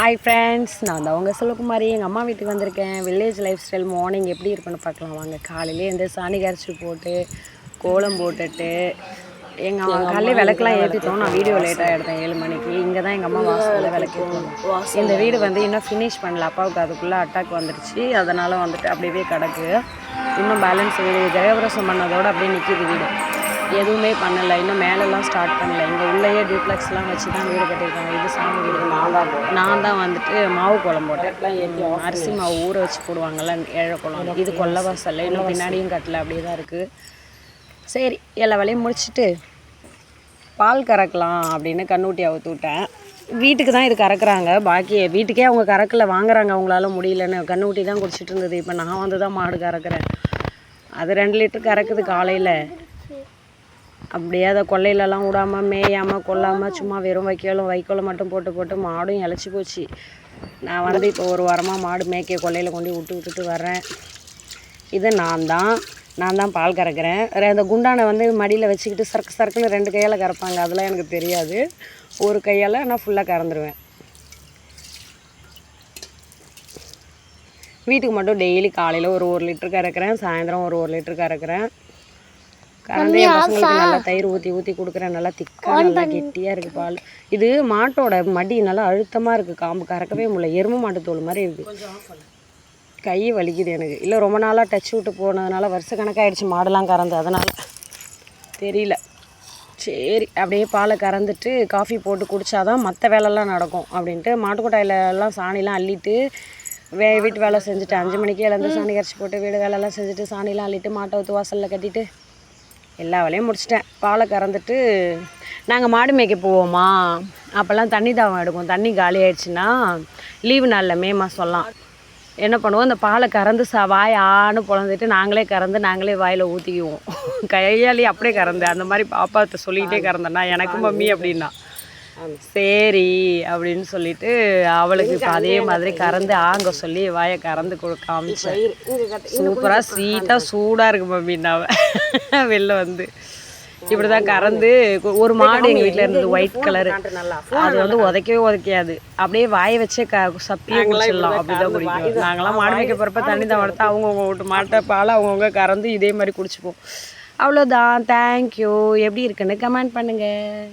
Hi friends நான் தான் உங்கள் செல்வகுமாரி. எங்கள் அம்மா வீட்டுக்கு வந்திருக்கேன். வில்லேஜ் லைஃப் ஸ்டைல் மார்னிங் எப்படி இருக்குன்னு பார்க்கலாம். வாங்க காலையிலே இந்த சாணி கரைச்சி போட்டு கோலம் போட்டுட்டு எங்கள் காலையில் விளக்கெலாம் ஏற்றிட்டோம் நான் வீடியோ லேட்டாக எடுத்தேன் ஏழு மணிக்கு. இங்கே தான் எங்கள் அம்மா வாசலில் விளக்கு இந்த வீடு வந்து இன்னும் ஃபினிஷ் பண்ணல. அப்பாவுக்கு அதுக்குள்ளே அட்டாக் வந்துடுச்சு அதனால் வந்துட்டு அப்படியே கிடக்கு. இன்னும் பேலன்ஸ் வீடு. கிரகபிரசம் பண்ணதோடு அப்படியே நிற்கிது வீடு. எதுவுமே பண்ணலை. இன்னும் மேலெல்லாம் ஸ்டார்ட் பண்ணல. இங்கே உள்ளேயே டியூப்ளெக்ஸ்லாம் வச்சு தான் வீடு கட்டியிருக்காங்க. இது சாமி வீடு. நான் தான் நான் தான் வந்துட்டு மாவு குளம் போட்டேன். அரிசி மாவு ஊற வச்சு போடுவாங்கல்ல ஏழை குளம் இது கொல்லவாசல்ல இன்னும் பின்னாடியும் கட்டல அப்படியே தான் இருக்குது சரி எல்லா வேலையும் முடிச்சுட்டு பால் கறக்கலாம் அப்படின்னு கண்ணூட்டி அவுத்து விட்டேன். வீட்டுக்கு தான் இது கறக்குறாங்க. பாக்கி வீட்டுக்கே அவங்க கறக்கல வாங்குறாங்க. அவங்களால முடியலன்னு கண்ணூட்டி தான் குடிச்சிட்டு இருந்தது. இப்போ நான் வந்து தான் மாடு கறக்குறேன். அது ரெண்டு லிட்டர் கறக்குது காலையில். அப்படியே அதை கொல்லையிலலாம் விடாமல் மேயாமல் கொல்லாமல் சும்மா வெறும் வைக்கோலும் வைக்கோலை மட்டும் போட்டு போட்டு மாடும் இழைச்சி போச்சு. நான் வந்து இப்போ ஒரு வாரமாக மாடு மேய்க்க கொல்லையில் கொண்டு விட்டு விட்டுட்டு வர்றேன். இது நான் தான். நான் தான் பால் கறக்கிறேன். அந்த குண்டானை வந்து மடியில் வச்சுக்கிட்டு சரக்கு சரக்குன்னு ரெண்டு கையால் கறப்பாங்க. அதெல்லாம் எனக்கு தெரியாது. ஒரு கையால் நான் ஃபுல்லாக கறந்துடுவேன் வீட்டுக்கு மட்டும் டெய்லி காலையில் ஒரு ஒரு லிட்டர் கறக்கிறேன். சாயந்தரம் ஒரு ஒரு லிட்டர் கறக்கிறேன். கறந்து என் பசங்களுக்கு நல்லா தயிர் ஊற்றி ஊற்றி கொடுக்குறேன். நல்லா திக்காக நல்லா கெட்டியாக இருக்குது பால். இது மாட்டோட மடி நல்லா அழுத்தமாக இருக்குது காம்பு கறக்கவே முடியல. எருமை மாட்டு தோல் மாதிரி இருக்குது கை வலிக்குது எனக்கு. இல்லை ரொம்ப நாளாக டச் விட்டு போனதுனால வருஷ கணக்காயிடுச்சு மாடெல்லாம் கறந்து. அதனால் தெரியல. சரி அப்படியே பாலை கறந்துட்டு காஃபி போட்டு குடித்தாதான் மற்ற வேலைலாம் நடக்கும் அப்படின்ட்டு மாட்டுக்கொட்டாயில எல்லாம் சாணிலாம் அள்ளிட்டு வே வீட்டு வேலை செஞ்சுட்டு அஞ்சு மணிக்கே எழுந்து சாணி கரைச்சி போட்டு வீடு வேலைலாம் செஞ்சுட்டு சாணிலாம் அள்ளிட்டு மாட்டை ஊற்று வாசலில் கட்டிட்டு எல்லா வேலையும் முடிச்சிட்டேன். பாலை கறந்துட்டு நாங்கள் மாடு மேய்க்க போவோமா? அப்போல்லாம் தண்ணி தாகம் எடுக்கும். தண்ணி காலி ஆயிடுச்சுன்னா லீவு நாளில் மே மாதம்லாம் என்ன பண்ணுவோம்? இந்த பாலை கறந்து ச வாய் ஆன்னு பொழந்துட்டு நாங்களே கறந்து நாங்களே வாயில் ஊற்றிக்குவோம் கையாலேயே அப்படியே கறந்து அந்த மாதிரி பாப்பாத்த சொல்லிக்கிட்டே கறந்தேன்னா எனக்கும் மம்மி அப்படின்னா. சரி அப்படின்னு சொல்லிட்டு அவளுக்கு இப்போ அதே மாதிரி கறந்து ஆங்க சொல்லி வாயை கறந்து கொடு காமிச்சேன். சூப்பராக ஸ்வீட்டாக சூடாக இருக்கு மம்மின்னாவ வெளில வந்து. இப்படி தான் கறந்து ஒரு மாடு எங்கள் வீட்டில் இருந்தது ஒயிட் கலரு அது வந்து உதைக்கவே உதைக்காது. அப்படியே வாயை வச்சே க சப்பியே குடிச்சிடலாம். அப்படி தான். குடிக்கும் நாங்களாம் மாடு வைக்க போகிறப்ப தண்ணி தான் வளர்த்து அவங்கவுங்க வீட்டு மாட்டை பால் அவங்கவுங்க கறந்து இதே மாதிரி குடிச்சுப்போம். அவ்வளோதான் தேங்க்யூ எப்படி இருக்குன்னு கமெண்ட் பண்ணுங்கள்